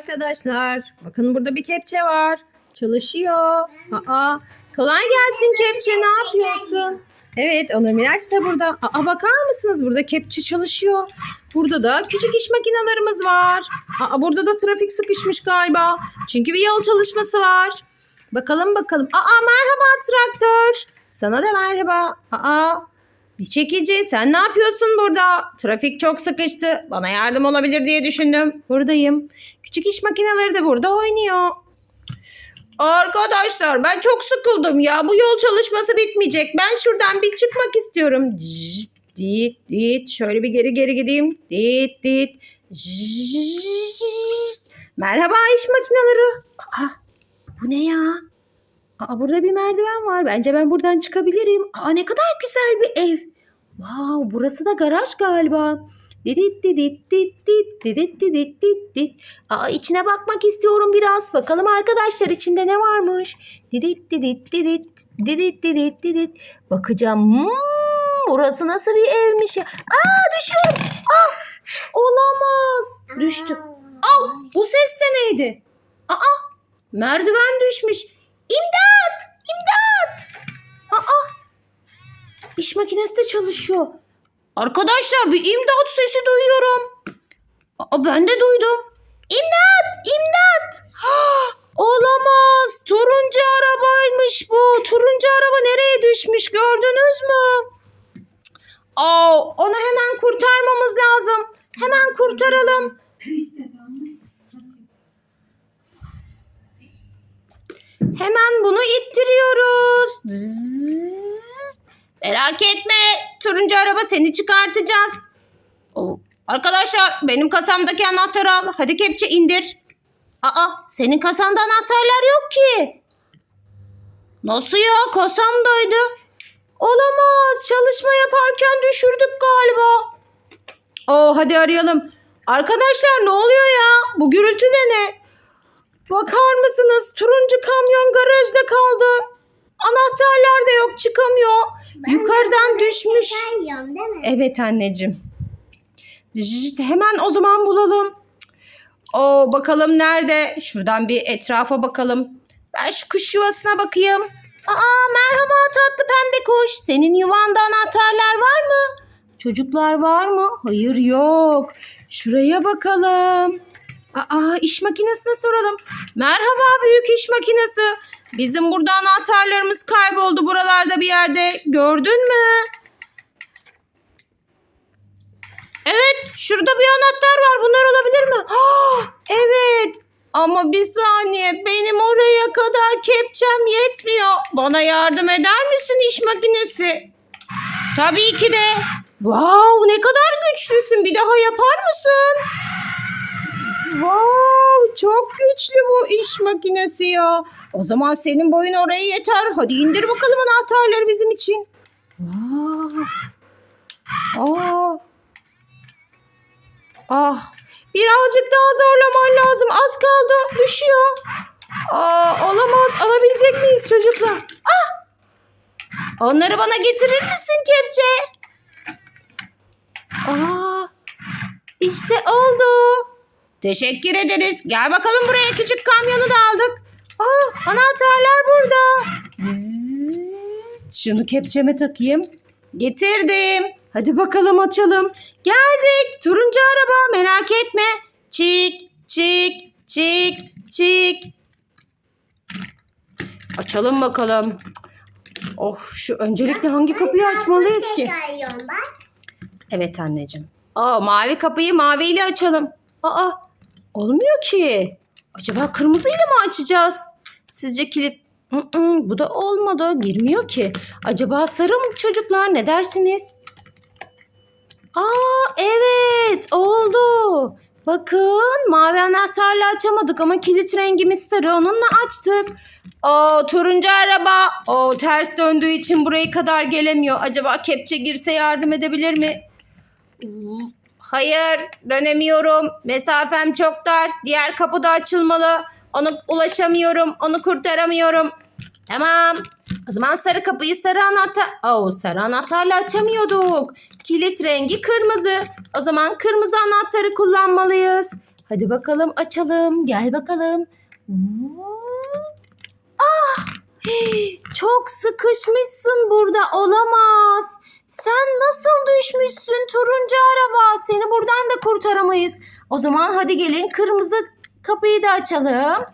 Arkadaşlar bakın burada bir kepçe var. Çalışıyor. Aa, kolay gelsin kepçe ne yapıyorsun? Evet Onur Miraç da burada. Aa, bakar mısınız burada kepçe çalışıyor. Burada da küçük iş makinelerimiz var. Aa, burada da trafik sıkışmış galiba. Çünkü bir yol çalışması var. Bakalım bakalım. Aa merhaba traktör. Sana da merhaba. Aa bir çekici sen ne yapıyorsun burada? Trafik çok sıkıştı. Bana yardım olabilir diye düşündüm. Buradayım. Küçük iş makineleri de burada oynuyor. Arkadaşlar ben çok sıkıldım ya. Bu yol çalışması bitmeyecek. Ben şuradan bir çıkmak istiyorum. Cıt, dit dit. Şöyle bir geri geri gideyim. Dit dit. Cıt. Merhaba iş makineleri. Aa, bu ne ya? Aa, burada bir merdiven var. Bence ben buradan çıkabilirim. Aa, ne kadar güzel bir ev. Wow, burası da garaj galiba. Didit didit dit dit didit didit dit dit. Aa, içine bakmak istiyorum biraz. Bakalım arkadaşlar içinde ne varmış. Didit didit didit didit didit didit. Bakacağım. Hmm, burası nasıl bir evmiş ya. Aa düşüyorum. Ah, olamaz. Düştüm. Al bu ses de neydi? Aa merdiven düşmüş. İmdat! İmdat! Aa! İş makinesi de çalışıyor. Arkadaşlar bir imdat sesi duyuyorum. Aa, ben de duydum. İmdat! İmdat! Ha, olamaz. Turuncu arabaymış bu. Turuncu araba nereye düşmüş gördünüz mü? Aa, onu hemen kurtarmamız lazım. Hemen kurtaralım. Hemen bunu ittiriyoruz. Zzz. Merak etme. Turuncu araba seni çıkartacağız. Arkadaşlar benim kasamdaki anahtarı al. Hadi kepçe indir. Aa senin kasanda anahtarlar yok ki. Nasıl ya? Kasamdaydı. Olamaz. Çalışma yaparken düşürdük galiba. Oo hadi arayalım. Arkadaşlar ne oluyor ya? Bu gürültü de ne? Bakar mısınız? Turuncu kamyon garajda kaldı. Anahtarlar da yok çıkamıyor. Yukarıdan düşmüş. Değil mi? Evet anneciğim. Jjt, hemen o zaman bulalım. O bakalım nerede? Şuradan bir etrafa bakalım. Ben şu kuş yuvasına bakayım. Aa merhaba tatlı pembe kuş. Senin yuvanda anahtarlar var mı? Çocuklar var mı? Hayır yok. Şuraya bakalım. Aa iş makinesine soralım. Merhaba büyük iş makinesi. Bizim burada anahtarlarımız kayboldu buralarda bir yerde. Gördün mü? Evet, şurada bir anahtar var. Bunlar olabilir mi? Ah, evet. Ama bir saniye, benim oraya kadar kepçem yetmiyor. Bana yardım eder misin iş makinesi? Tabii ki de. Wow, ne kadar güçlüsün. Bir daha yapar mısın? Wow, çok güçlü bu iş makinesi ya. O zaman senin boyun oraya yeter. Hadi indir bakalım anahtarları bizim için. Wow. Aa. Ah, birazcık daha zorlaman lazım. Az kaldı. Düşüyor. Aa, olamaz. Alabilecek miyiz çocuklar? Ah! Onları bana getirir misin kepçe? Aa, işte oldu. Teşekkür ederiz. Gel bakalım buraya. Küçük kamyonu da aldık. Ah, anahtarlar burada. Zzz, Şunu kepçeme takayım. Getirdim. Hadi bakalım açalım. Geldik. Turuncu araba merak etme. Çık çık çık çık. Açalım bakalım. Oh şu öncelikle hangi kapıyı açmalıyız ki? Evet anneciğim. Aa mavi kapıyı maviyle açalım. Aa olmuyor ki. Acaba kırmızıyla mı açacağız? Sizce kilit Mm-mm, bu da olmadı. Girmiyor ki. Acaba sarı mı çocuklar? Ne dersiniz? Aa evet oldu. Bakın mavi anahtarla açamadık ama kilit rengimiz sarı onunla açtık. O turuncu araba o ters döndüğü için buraya kadar gelemiyor. Acaba kepçe girse yardım edebilir mi? Hayır dönemiyorum. Mesafem çok dar. Diğer kapı da açılmalı. Onu ulaşamıyorum. Onu kurtaramıyorum. Tamam. O zaman sarı kapıyı sarı anahtar... Oo, sarı anahtarla açamıyorduk. Kilit rengi kırmızı. O zaman kırmızı anahtarı kullanmalıyız. Hadi bakalım açalım. Gel bakalım. Ah! Çok sıkışmışsın burada. Olamaz. Sen nasıl düşmüşsün turuncu araba? Seni buradan da kurtaramayız. O zaman hadi gelin kırmızı kapıyı da açalım.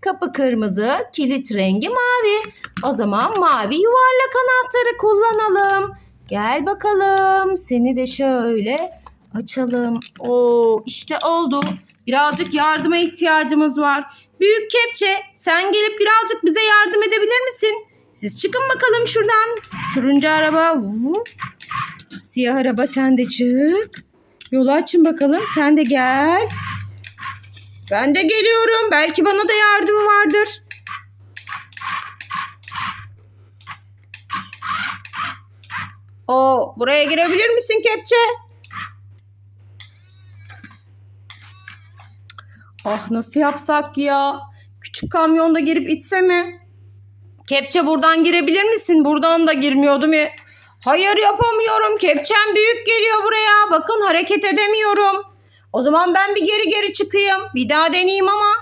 Kapı kırmızı, kilit rengi mavi. O zaman mavi yuvarlak anahtarı kullanalım. Gel bakalım. Seni de şöyle açalım. Oo, işte oldu. Birazcık yardıma ihtiyacımız var. Büyük kepçe, sen gelip birazcık bize yardım edebilir misin? Siz çıkın bakalım şuradan. Turuncu araba. Siyah araba sen de çık. Yolu açın bakalım. Sen de gel. Ben de geliyorum. Belki bana da yardım vardır. O buraya girebilir misin kepçe? Ah nasıl yapsak ya? Küçük kamyonda girip itse mi? Kepçe buradan girebilir misin? Buradan da girmiyordu mu? Hayır yapamıyorum. Kepçem büyük geliyor buraya. Bakın hareket edemiyorum. O zaman ben bir geri geri çıkayım. Bir daha deneyeyim ama.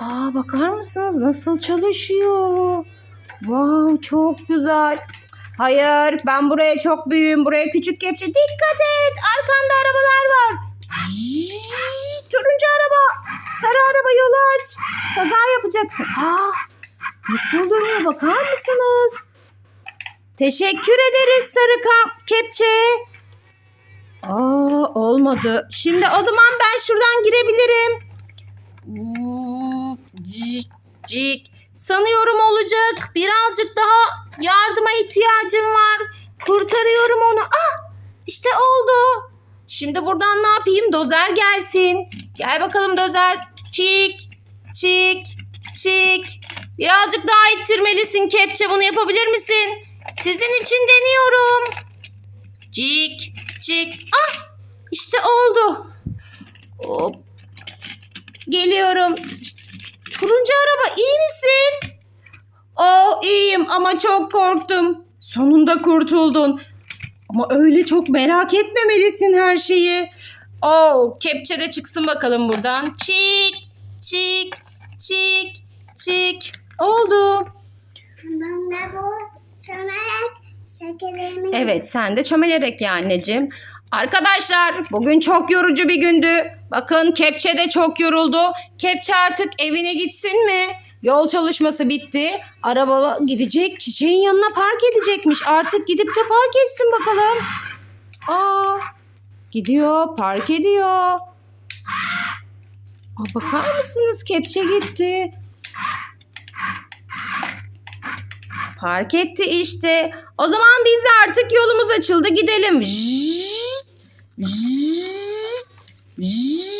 Aa bakar mısınız nasıl çalışıyor? Wow çok güzel. Hayır ben buraya çok büyüğüm. Buraya küçük kepçe. Dikkat et. Arkanda arabalar var. Zzzz, Turuncu araba. Sarı araba yolu aç. Kaza yapacaksın. Aa, nasıl duruyor bakar mısınız? Teşekkür ederiz sarı kepçe. Aa olmadı. Şimdi o zaman ben şuradan girebilirim. Cik. Sanıyorum olacak. Birazcık daha yardıma ihtiyacım var. Kurtarıyorum onu. Ah işte oldu. Şimdi buradan ne yapayım? Dozer gelsin. Gel bakalım dozer. Çik, çik, çik. Birazcık daha ittirmelisin kepçe. Bunu yapabilir misin? Sizin için deniyorum. Cik, cik. Ah işte oldu. Hop. Geliyorum. Turuncu araba iyi misin? Ama çok korktum. Sonunda kurtuldun. Ama öyle çok merak etmemelisin her şeyi. Oh kepçe de çıksın bakalım buradan. Çik çik çik çik. Oldu. Ben de bu çömelek şekerimi Evet sen de çömelerek ya anneciğim. Arkadaşlar bugün çok yorucu bir gündü. Bakın Kepçe de çok yoruldu. Kepçe artık evine gitsin mi? Yol çalışması bitti. Araba gidecek çiçeğin yanına park edecekmiş. Artık gidip de park etsin bakalım. Aa, gidiyor park ediyor. Aa, bakar mısınız Kepçe gitti. Park etti işte. O zaman biz de artık yolumuz açıldı. Gidelim. Zzzz, zzzz, zzzz.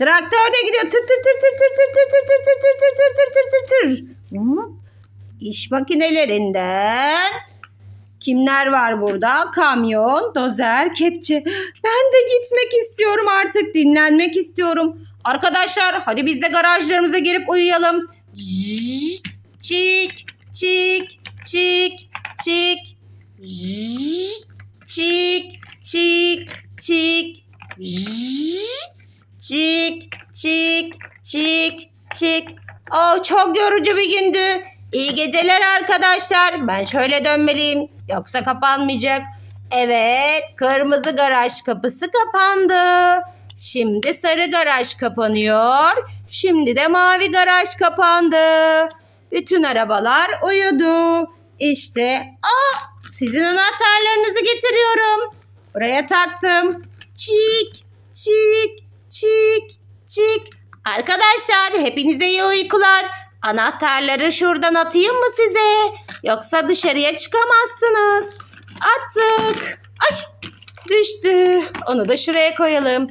Traktör de gidiyor. Tır tır tır tır tır tır tır tır tır tır tır tır tır tır tır tır. İş makinelerinden kimler var burada? Kamyon, dozer, kepçe. Ben de gitmek istiyorum artık. Dinlenmek istiyorum. Arkadaşlar hadi biz de garajlarımıza girip uyuyalım. Çik, çik, çik, çik. Zzzz, Çik, çik, çik. Zzzz, Çik, çik, çik, çik. Oh çok yorucu bir gündü. İyi geceler arkadaşlar. Ben şöyle dönmeliyim. Yoksa kapanmayacak. Evet, kırmızı garaj kapısı kapandı. Şimdi sarı garaj kapanıyor. Şimdi de mavi garaj kapandı. Bütün arabalar uyudu. İşte, aa, sizin anahtarlarınızı getiriyorum. Buraya taktım. Çik, çik, çik, çik. Arkadaşlar hepinize iyi uykular. Anahtarları şuradan atayım mı size? Yoksa dışarıya çıkamazsınız. Attık. Ay düştü. Onu da şuraya koyalım.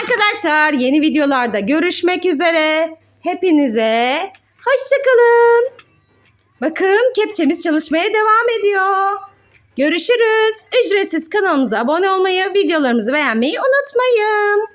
Arkadaşlar yeni videolarda görüşmek üzere. Hepinize hoşçakalın. Bakın kepçemiz çalışmaya devam ediyor. Görüşürüz. Ücretsiz kanalımıza abone olmayı, videolarımızı beğenmeyi unutmayın.